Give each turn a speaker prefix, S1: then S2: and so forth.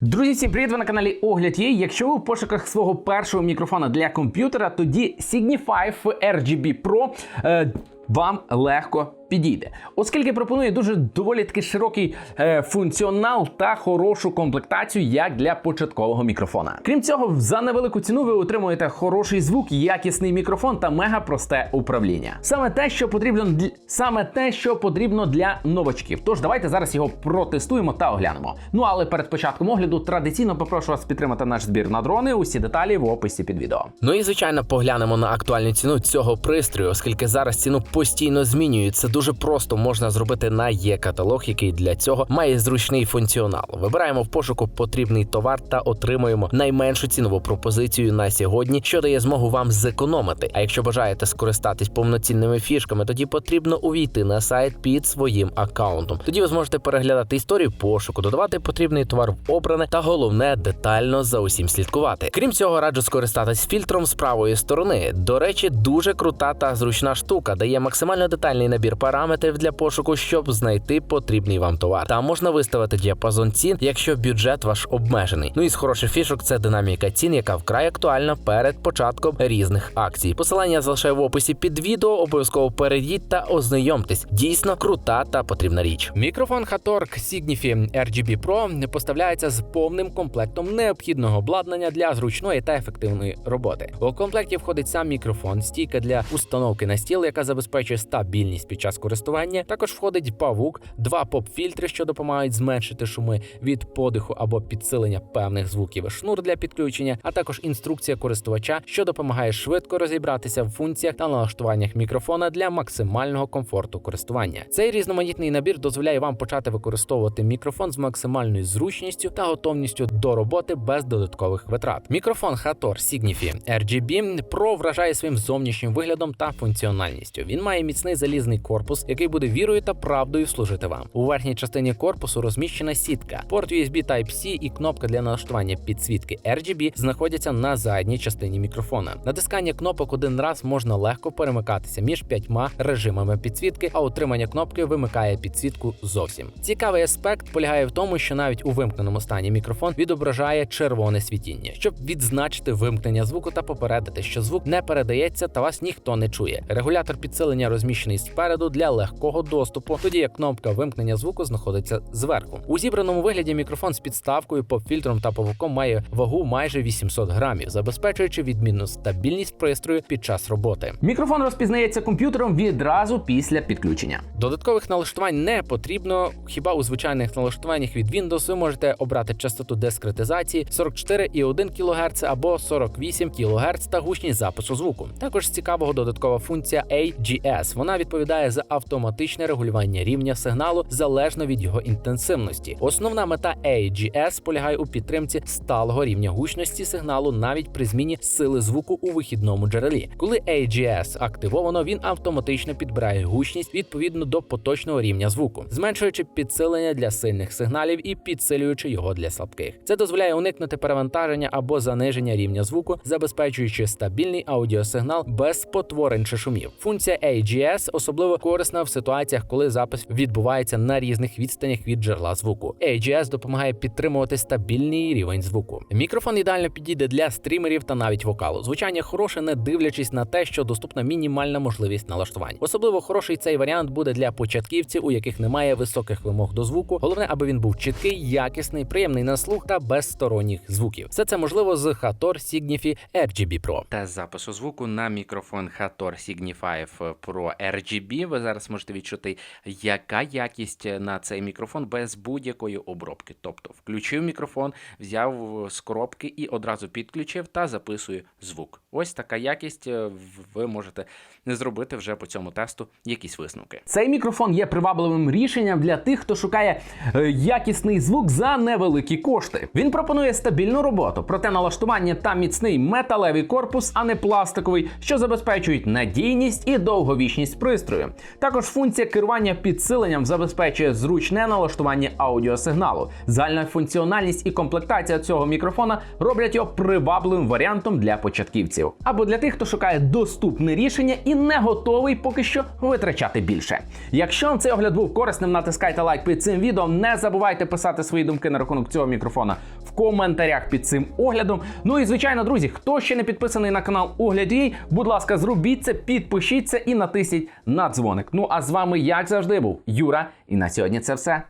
S1: Друзі, всім привіт! Ви на каналі Огляд є. Якщо ви в пошуках свого першого мікрофона для комп'ютера, тоді Signify RGB Pro е, вам легко підійде, оскільки пропонує дуже доволі таки широкий е, функціонал та хорошу комплектацію як для початкового мікрофона. Крім цього, за невелику ціну ви отримуєте хороший звук, якісний мікрофон та мега просте управління. Саме те, що потрібно для саме те, що потрібно для новачків. Тож давайте зараз його протестуємо та оглянемо. Ну але перед початком огляду традиційно попрошу вас підтримати наш збір на дрони. Усі деталі в описі під відео.
S2: Ну і звичайно поглянемо на актуальну ціну цього пристрою, оскільки зараз ціну постійно змінюють. Це дуже просто можна зробити на є-каталог, який для цього має зручний функціонал. Вибираємо в пошуку потрібний товар та отримуємо найменшу цінову пропозицію на сьогодні, що дає змогу вам зекономити. А якщо бажаєте скористатись повноцінними фішками, тоді потрібно увійти на сайт під своїм аккаунтом. Тоді ви зможете переглядати історію пошуку, додавати потрібний товар в обране та головне детально за усім слідкувати. Крім цього, раджу скористатись фільтром з правої сторони. До речі, дуже крута та зручна штука, дає максимально детальний набір параметрів для пошуку, щоб знайти потрібний вам товар. Там можна виставити діапазон цін, якщо бюджет ваш обмежений. Ну і з хороших фішок це динаміка цін, яка вкрай актуальна перед початком різних акцій. Посилання залишаю в описі під відео. Обов'язково перейдіть та ознайомтесь. Дійсно крута та потрібна річ. Мікрофон Hatork Signifi RGB Pro поставляється з повним комплектом необхідного обладнання для зручної та ефективної роботи. У комплекті входить сам мікрофон, стійка для установки на стіл, яка забезпечує стабільність під час користування. Також входить павук, два поп-фільтри, що допомагають зменшити шуми від подиху або підсилення певних звуків, шнур для підключення, а також інструкція користувача, що допомагає швидко розібратися в функціях та налаштуваннях мікрофона для максимального комфорту користування. Цей різноманітний набір дозволяє вам почати використовувати мікрофон з максимальною зручністю та готовністю до роботи без додаткових витрат. Мікрофон Hator Signifi RGB Pro вражає своїм зовнішнім виглядом та функціональністю. Він має міцний залізний корпус, який буде вірою та правдою служити вам. У верхній частині корпусу розміщена сітка, порт USB Type-C і кнопка для налаштування підсвітки RGB знаходяться на задній частині мікрофона. Натискання кнопок один раз можна легко перемикатися між п'ятьма режимами підсвітки, а утримання кнопки вимикає підсвітку зовсім. Цікавий аспект полягає в тому, що навіть у вимкненому стані мікрофон відображає червоне світіння, щоб відзначити вимкнення звуку та попередити, що звук не передається та вас ніхто не чує. Регулятор підсилення розміщений спереду для легкого доступу, тоді як кнопка вимкнення звуку знаходиться зверху. У зібраному вигляді мікрофон з підставкою, поп-фільтром та павуком має вагу майже 800 грамів, забезпечуючи відмінну стабільність пристрою під час роботи.
S1: Мікрофон розпізнається комп'ютером відразу після підключення.
S2: Додаткових налаштувань не потрібно. Хіба у звичайних налаштуваннях від Windows ви можете обрати частоту дискретизації 44,1 кГц або 48 кГц та гучність запису звуку. Також з цікавого додаткова функція AGS. Вона відповідає за автоматичне регулювання рівня сигналу залежно від його інтенсивності. Основна мета AGS полягає у підтримці сталого рівня гучності сигналу навіть при зміні сили звуку у вихідному джерелі. Коли AGS активовано, він автоматично підбирає гучність відповідно до поточного рівня звуку, зменшуючи підсилення для сильних сигналів і підсилюючи його для слабких. Це дозволяє уникнути перевантаження або заниження рівня звуку, забезпечуючи стабільний аудіосигнал без спотворень чи шумів. Функція AGS особливо корисна в ситуаціях, коли запис відбувається на різних відстанях від джерела звуку. AGS допомагає підтримувати стабільний рівень звуку. Мікрофон ідеально підійде для стрімерів та навіть вокалу. Звучання хороше, не дивлячись на те, що доступна мінімальна можливість налаштувань. Особливо хороший цей варіант буде для початківців, у яких немає високих вимог до звуку. Головне, аби він був чіткий, якісний, приємний на слух та без сторонніх звуків. Все це можливо з Hator Signifi RGB Pro.
S3: Тест запису звуку на мікрофон Hator Signify Pro RGB. Ви зараз можете відчути, яка якість на цей мікрофон без будь-якої обробки. Тобто включив мікрофон, взяв з коробки і одразу підключив та записує звук. Ось така якість. е, Ви можете не зробити вже по цьому тесту якісь висновки.
S1: Цей мікрофон є привабливим рішенням для тих, хто шукає е, якісний звук за невеликі кошти. Він пропонує стабільну роботу, проте налаштування та міцний металевий корпус, а не пластиковий, що забезпечують надійність і довговічність пристрою. Також функція керування підсиленням забезпечує зручне налаштування аудіосигналу. Загальна функціональність і комплектація цього мікрофона роблять його привабливим варіантом для початківців. Українців, або для тих, хто шукає доступне рішення і не готовий поки що витрачати більше. Якщо вам цей огляд був корисним, натискайте лайк під цим відео. Не забувайте писати свої думки на рахунок цього мікрофона в коментарях під цим оглядом. Ну і звичайно, друзі, хто ще не підписаний на канал Огляд.ua, будь ласка, зробіть це, підпишіться і натисніть на дзвоник. Ну а з вами, як завжди, був Юра. І на сьогодні це все.